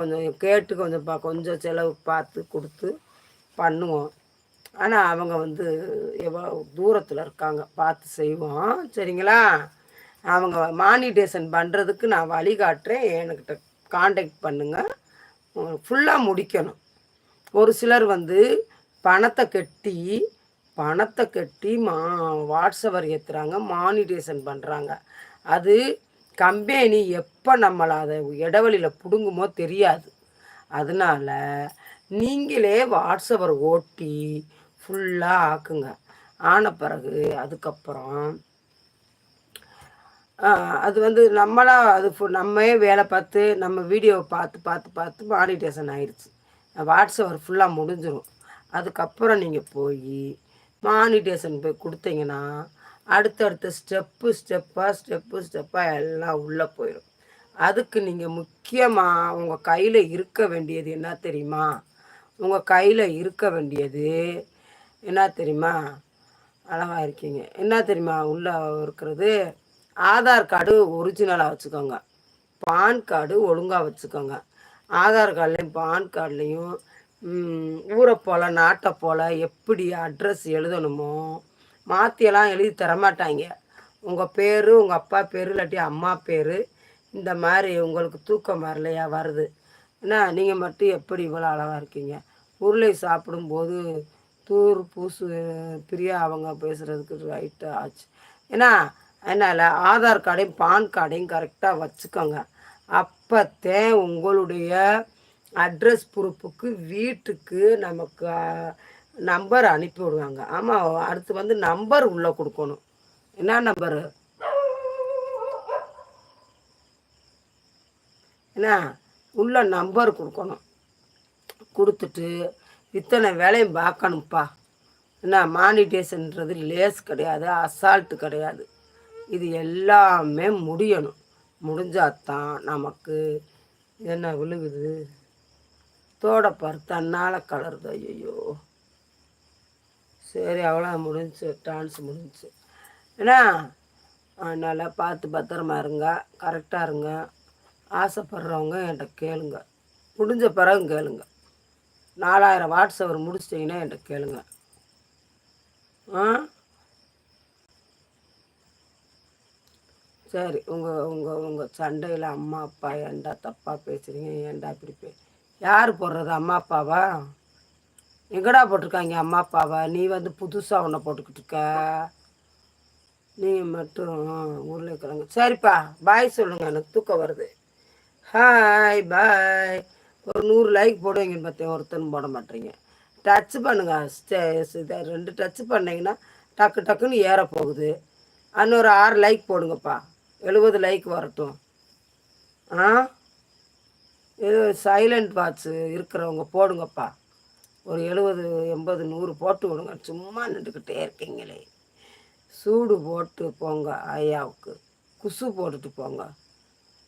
கொஞ்சம் கேட்டு கொஞ்சம் பா கொஞ்சம் செலவு பார்த்து கொடுத்து பண்ணுவோம். ஆனால் அவங்க வந்து எவ்வளோ தூரத்தில் இருக்காங்க பார்த்து செய்வோம். சரிங்களா? அவங்க மானிடேஷன் பண்ணுறதுக்கு நான் வழிகாட்டுறேன் என்கிட்ட காண்டாக்ட் பண்ணுங்கள் ஃபுல்லாக முடிக்கணும். ஒரு சிலர் வந்து பணத்தை கட்டி பணத்தை கட்டி மா வாட்ஸ்அவர் ஏற்றுறாங்க மானிடேஷன் பண்ணுறாங்க அது கம்பெனி எப்போ நம்மளை அதை இடைவெளியில் பிடுங்குமோ தெரியாது. அதனால் நீங்களே வாட்ஸ்அவர் ஓட்டி ஃபுல்லாக ஆக்குங்க. ஆன பிறகு அதுக்கப்புறம் அது வந்து நம்மளா அது நம்மவே வேலை பார்த்து நம்ம வீடியோவை பார்த்து பார்த்து பார்த்து மானிட்டேஷன் ஆயிடுச்சு வாட்ஸ்அப் ஃபுல்லாக முடிஞ்சிடும் அதுக்கப்புறம் நீங்கள் போய் மானிட்டேஷன் போய் கொடுத்தீங்கன்னா அடுத்தடுத்த ஸ்டெப்பு ஸ்டெப்பாக ஸ்டெப்பு ஸ்டெப்பாக எல்லாம் உள்ளே போயிடும் அதுக்கு நீங்கள் முக்கியமாக உங்கள் கையில் இருக்க வேண்டியது என்ன தெரியுமா? உங்கள் கையில் இருக்க வேண்டியது என்ன தெரியுமா? அழகாக இருக்கீங்க. என்ன தெரியுமா? உள்ளே இருக்கிறது ஆதார் கார்டு ஒரிஜினலாக வச்சுக்கோங்க. பான் கார்டு ஒழுங்காக வச்சுக்கோங்க. ஆதார் கார்டுலேயும் பான் கார்டுலேயும் ஊரை போல் நாட்டை போல் எப்படி அட்ரஸ் எழுதணுமோ மாற்றியெல்லாம் எழுதி தரமாட்டாங்க. உங்கள் பேர் உங்கள் அப்பா பேர் இல்லாட்டி அம்மா பேர் இந்த மாதிரி உங்களுக்கு தூக்கம் வரலையா வருது. என்ன நீங்கள் மட்டும் எப்படி இவ்வளோ அழகாக இருக்கீங்க? உருளை சாப்பிடும்போது தூர் பூசு பிரியா அவங்க பேசுகிறதுக்கு ரைட்டாக ஆச்சு. ஏன்னா அதனால் ஆதார் கார்டையும் பான் கார்டையும் கரெக்டாக வச்சுக்கோங்க. அப்போத்தே உங்களுடைய அட்ரஸ் ப்ரூஃபுக்கு வீட்டுக்கு நமக்கு நம்பர் அனுப்பி விடுவாங்க. ஆமாம் அடுத்து வந்து நம்பர் உள்ளே கொடுக்கணும். என்ன நம்பரு? என்ன? உள்ள நம்பர் கொடுக்கணும். கொடுத்துட்டு இத்தனை வேலையும் பார்க்கணும்ப்பா. என்ன மானிட்டேஷன்ன்றது லேஸ் கிடையாது அசால்ட்டு கிடையாது. இது எல்லாமே முடியணும். முடிஞ்சாதான் நமக்கு என்ன விழுகுது? தோடப்பார் தன்னால் கலருது. ஐயோ சரி அவ்வளோ முடிஞ்சு டான்ஸ் முடிஞ்சு. ஏன்னா அதனால் பார்த்து பத்திரமா இருங்க கரெக்டாக இருங்க. ஆசைப்படுறவங்க என்கிட்ட கேளுங்க. முடிஞ்ச பிறகு கேளுங்க. நாலாயிரம் வாட்ஸ் அவர் முடிச்சிட்டிங்கன்னா என்கிட்ட கேளுங்க. ஆ? சரி உங்கள் உங்கள் உங்கள் சண்டையில் அம்மா அப்பா ஏண்டா தப்பாக பேசுகிறீங்க ஏண்டா இப்படி பே? யார் போடுறது அம்மா அப்பாவா? எங்கடா போட்டிருக்காங்க அம்மா அப்பாவை? நீ வந்து புதுசாக ஒன்றை போட்டுக்கிட்டு இருக்க. நீ மட்டும் உருளைக்கிழங்கு சரிப்பா பாய் சொல்லுங்கள் எனக்கு தூக்கம் வருது. ஹாய் பாய் ஒரு நூறு லைக் போடுவீங்கன்னு பார்த்தேன். ஒருத்தன் போட மாட்டீங்க. டச் பண்ணுங்க. ரெண்டு டச் பண்ணிங்கன்னா டக்கு டக்குன்னு ஏற போகுது. இன்னொரு ஆறு லைக் போடுங்கப்பா. எழுபது லைக் வரட்டும். ஆ? இது சைலண்ட் வாட்ச் இருக்கிறவங்க போடுங்கப்பா. ஒரு எழுபது எண்பது நூறு போட்டு விடுங்க. சும்மா நின்றுக்கிட்டே இருக்கீங்களே. சூடு போட்டு போங்க ஐயாவுக்கு. குசு போட்டுட்டு போங்க.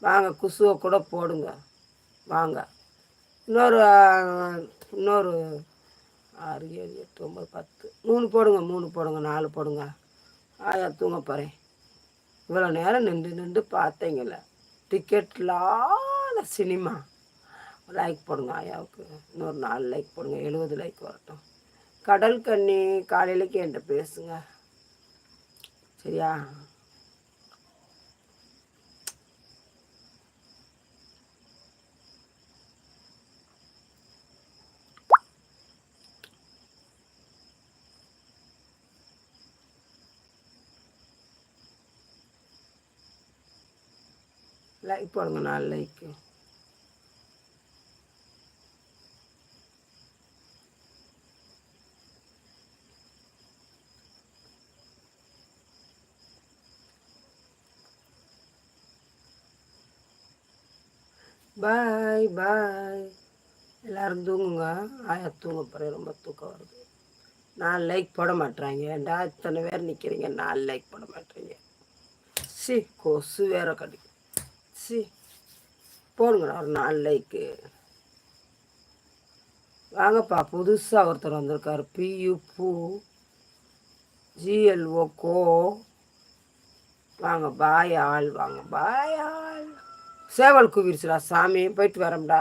வாங்க குசுவை கூட போடுங்க. வாங்க. இன்னொரு இன்னொரு ஆறு ஏழு எட்டு ஒம்பது பத்து. மூணு போடுங்க மூணு போடுங்க நாலு போடுங்க. ஆயா தூங்க போகிறேன் இவ்வளோ நேரம் நின்று நின்று பார்த்தீங்கள டிக்கெட் இல்லாத சினிமா. லைக் போடுங்க ஆயாவுக்கு. இன்னொரு நாலு லைக் போடுங்க எழுபது லைக் வரட்டும். கடல் கண்ணி காலையிலக்கு என்கிட்ட பேசுங்க. சரியா? லைக் போடுங்க நாலு லைக்கு பாய் பாய் எல்லோரும் தூங்குங்க. ஆயா தூங்க போகிறேன் ரொம்ப தூக்கம் வருது. நாலு லைக் போட மாட்டுறாங்க. ஏன்டா இத்தனை பேர் நிற்கிறீங்க நாலு லைக் போட மாட்டேறீங்க. சி கொசு வேற கடி சி போடுங்கடா ஒரு நாலு லைக்கு வாங்கப்பா புதுசாக ஒருத்தர் வந்திருக்காரு. பியு பூ ஜிஎல்ஓ கோ. வாங்க பாய் ஆள் வாங்க பாய் ஆள். சேவல் குவிருச்சுடா சாமி போயிட்டு வரேன்டா